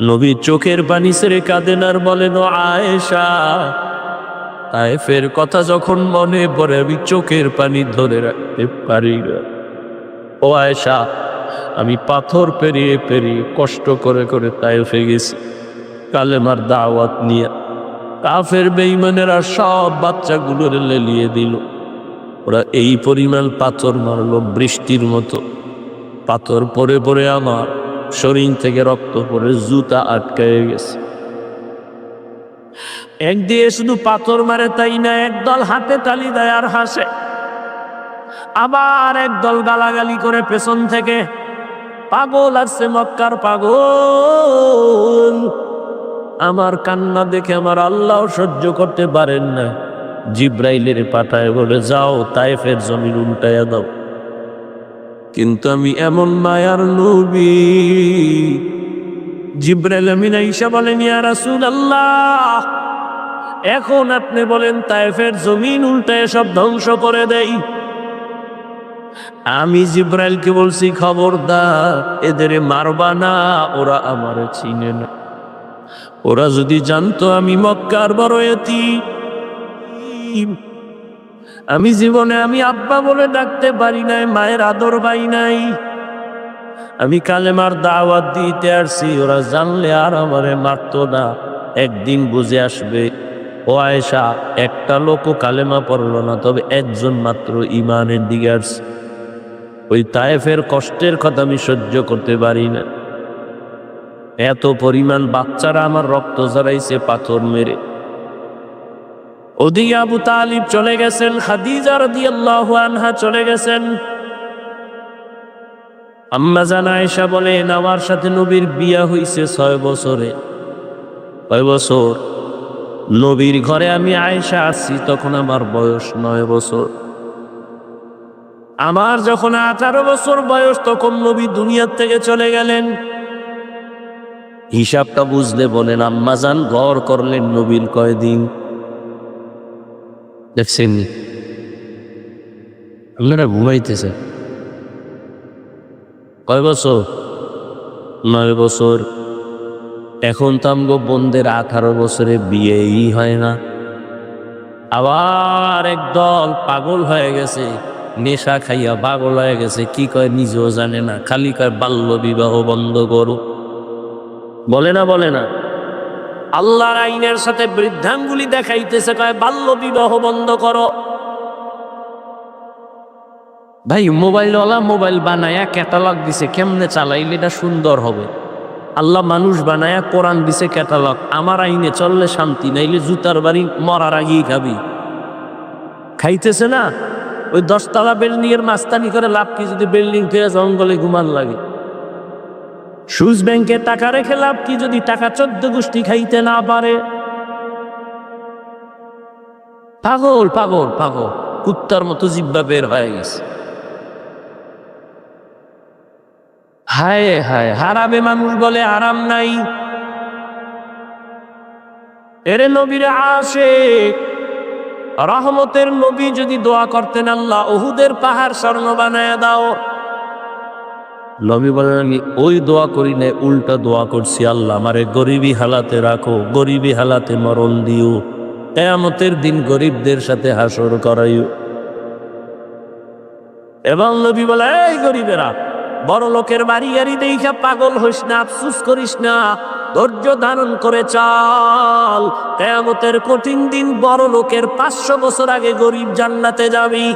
নবী চোখের পানি সেরে কাঁদেন আর বলেন আয়েশা। তায়েফের কথা যখন মনে পড়ে, আমি চোখের পানি ধরে রাখতে পারি না। ও আয়েশা, আমি পাথর পেরিয়ে পেরিয়ে কষ্ট করে করে তায়েফে গেছি। কালেমার দাওয়াত নিয়ে কাফের বেইমানেরা সব বাচ্চাগুলোর লেলিয়ে দিল। ওরা এই পরিমাণ পাথর মারলো বৃষ্টির মতো। পাথর পরে পরে আমার শরীর থেকে রক্ত পরে জুতা আটকায় গেছে। এক দিয়ে শুধু পাথর মারে তাই না একদল হাতে তালি দেয় আর হাসে। আবার একদল গালাগালি করে পেছন থেকে, পাগল আসছে মক্কার পাগল। আমার কান্না দেখে আমার আল্লাহ সহ্য করতে পারেন না। জিব্রাইলের পাঠায় বলে, যাও তাইফের জমিন উল্টায়া দাও। কিন্তু আমি এমন মায়ার নবী। জিব্রাইল আমিন আইসা বলেন, ইয়া রাসূল আল্লাহ এখন আপনি বলেন তাইফের জমিন উল্টায় সব ধ্বংস করে দেই। আমি জিব্রাইলকে বলছি, খবরদার, এদের মারবা না, ওরা আমার চিনে না। ওরা যদি জানতো আমি মক্কার বড় এতিম। আমি জীবনে আমি আব্বা বলে ডাকতে পারি নাই, মায়ের আদর পাই নাই। আমি কালেমার দাওয়াত দিতে আসছি, ওরা জানলে আর আমারে মারতো না। একদিন বুঝে আসবে, ও আয়েশা, একটা লোকও কালেমা পড়ল না, তবে একজন মাত্র ইমানের দিকে আসছে। ওই তায়েফের কষ্টের কথা আমি সহ্য করতে পারি না। এত পরিমাণ বাচ্চারা আমার রক্ত জড়াইছে পাথর মেরে। ওদিকে আবু তালিব চলে গেছেন, খাদিজা রাদিয়াল্লাহু আনহা চলে গেছেন। আম্মা জানা আয়েশা বলেন, আমার সাথে নবীর বিয়া হইছে ছয় বছরে। কয় বছর? নবীর ঘরে আমি আয়েশা আসছি তখন আমার বয়স নয় বছর। আমার যখন আঠারো বছর বয়স, তখন নবী দুনিয়ার থেকে চলে গেলেন। হিসাবটা বুঝলে বলেন আম্মাজান ঘর করলেন নবীর কয়দিন? দেখছেন? আপনারা ঘুমাইতেছে। কয় বছর? নয় বছর। এখন তো আমগো বোনদের আঠারো বছরে বিয়েই হয় না। আবার একদল পাগল হয়ে গেছে, নেশা খাইয়া পাগল হয়ে গেছে, কি কয় নিজেও জানে না, খালি কয় বাল্য বিবাহ বন্ধ করো। বলে না বলে না। আল্লাহর আইনের সাথে বৃদ্ধাঙ্গুলি দেখাইতেছে, কয়, বাল্য বিবাহ বন্ধ করো। ভাই, মোবাইলওয়ালা মোবাইল বানায়া ক্যাটালগ দিছে, কেমনে চালাইলে এটা সুন্দর হবে? আল্লাহ মানুষ বানায়া কোরআন দিছে ক্যাটালগ, আমার আইনে চললে শান্তি, নাইলে জুতার বাড়ি মরার আগেই খাবি। খাইতেছে না? ওই দশতলা বিল্ডিং এর মাস্তানি করে লাভ কি যদি বিল্ডিং থেকে জঙ্গলে ঘুমান লাগে? সুইস ব্যাংকে টাকা রেখে লাভ কি যদি টাকা চোদ্দ গোষ্ঠী খাইতে না পারে? পাগল পাগল পাগল। কুত্তার মতো জিব্বা বের হয়ে গেছে। হায় হায় হারাবে মানুষ বলে আরাম নাই। এরে নবীর আসে রহমতের নবী যদি দোয়া করতেন আল্লাহ ওহুদের পাহাড় স্বর্ণ বানায় দাও। নবী বলেন আমি ওই দোয়া করি না উল্টা দোয়া করছি আল্লাহ। আমারে গরিবী হালাতে রাখো, গরিবী হালাতে মরণ দিও। কেয়ামতের দিন গরিবদের সাথে হাসর করাইও। এবং নবী বলে, এই গরিবেরা, বড় লোকের বাড়ি গাড়ি দেখা পাগল হইস না, আফসুস করিস না। ধৈর্য ধারণ করে চাল। কেয়ামতের কঠিন দিন বড় লোকের পাঁচশো বছর আগে গরিব জান্নাতে যাবি।